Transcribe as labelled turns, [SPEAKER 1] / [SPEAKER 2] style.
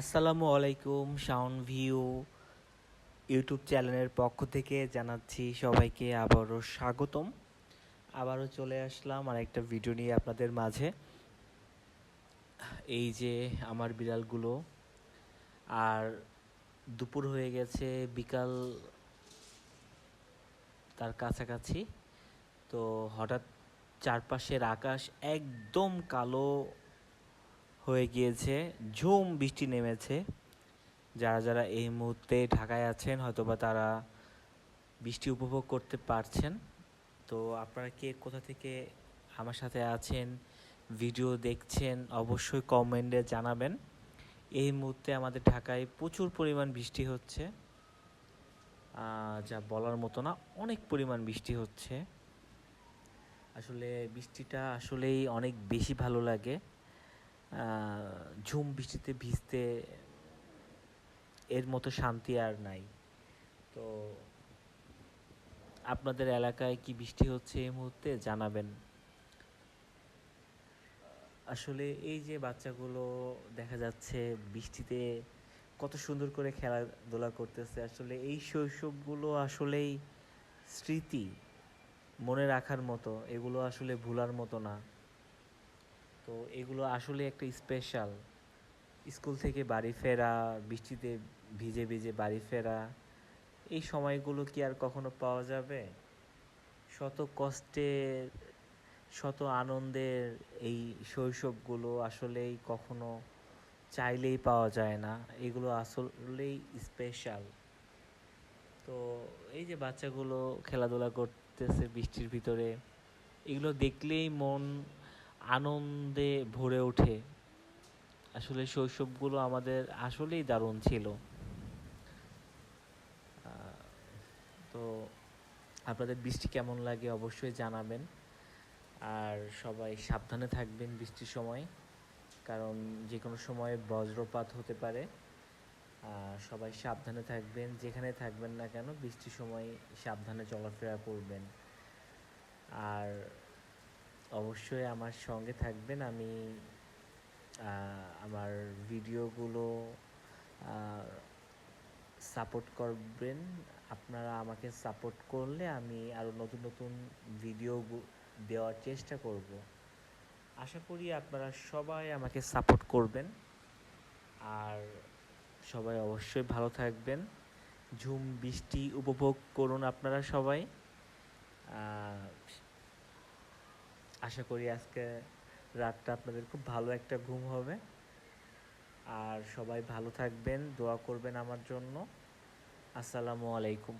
[SPEAKER 1] আসসালামু আলাইকুম sound view YouTube চ্যানেলের পক্ষ থেকে জানাচ্ছি সবাইকে আবারও স্বাগতম। আবারও চলে আসলাম আর একটা ভিডিও নিয়ে আপনাদের মাঝে। এই যে আমার বিড়ালগুলো, আর দুপুর হয়ে গেছে, বিকাল তার কাছাকাছি। তো হঠাৎ চারপাশের আকাশ একদম কালো হয়ে গিয়েছে, ঝুম বৃষ্টি নেমেছে। যারা যারা এই মুহূর্তে ঢাকায় আছেন, হয়তোবা তারা বৃষ্টি উপভোগ করতে পারছেন। তো আপনারা কে কোথা থেকে আমার সাথে আছেন, ভিডিও দেখছেন, অবশ্যই কমেন্টে জানাবেন। এই মুহূর্তে আমাদের ঢাকায় প্রচুর পরিমাণ বৃষ্টি হচ্ছে। যা বলার মতো না, অনেক পরিমাণ বৃষ্টি হচ্ছে। আসলে বৃষ্টিটা আসলেই অনেক বেশি ভালো লাগে। ঝুম বৃষ্টিতে ভিজতে এর মতো শান্তি আর নাই। তো আপনাদের এলাকায় কি বৃষ্টি হচ্ছে এই মুহূর্তে? জানাবেন। আসলে এই যে বাচ্চাগুলো দেখা যাচ্ছে বৃষ্টিতে কত সুন্দর করে খেলাধুলা করতেছে, আসলে এই শৈশবগুলো আসলেই স্মৃতি মনে রাখার মতো, এগুলো আসলে ভুলার মতো না। তো এগুলো আসলে একটা স্পেশাল স্কুল থেকে বাড়ি ফেরা, বৃষ্টিতে ভিজে ভিজে বাড়ি ফেরা, এই সময়গুলো কি আর কখনো পাওয়া যাবে? শত কষ্টের, শত আনন্দের এই শৈশবগুলো আসলেই কখনো চাইলেই পাওয়া যায় না। এগুলো আসলেই স্পেশাল তো এই যে বাচ্চাগুলো খেলাধুলা করতেছে বৃষ্টির ভিতরে, এগুলো দেখলেই মন আনন্দে ভরে ওঠে। আসলে শৈশবগুলো আমাদের আসলেই দারুণ ছিল। তো আপনাদের বৃষ্টি কেমন লাগে অবশ্যই জানাবেন। আর সবাই সাবধানে থাকবেন বৃষ্টির সময়, কারণ যে কোনো সময় বজ্রপাত হতে পারে। সবাই সাবধানে থাকবেন, যেখানে থাকবেন না কেন বৃষ্টির সময় সাবধানে চলাফেরা করবেন। আর অবশ্যই আমার সঙ্গে থাকবেন আমি আমার ভিডিওগুলো সাপোর্ট করবেন। আপনারা আমাকে সাপোর্ট করলে আমি আরও নতুন নতুন ভিডিও দেওয়ার চেষ্টা করব। আশা করি আপনারা সবাই আমাকে সাপোর্ট করবেন। আর সবাই অবশ্যই ভালো থাকবেন। ঝুম বৃষ্টি উপভোগ করুন আপনারা সবাই। আশা করি আজকে রাতটা আপনাদের খুব ভালো একটা ঘুম হবে। আর সবাই ভালো থাকবেন, দোয়া করবেন আমার জন্য। আসসালামু আলাইকুম।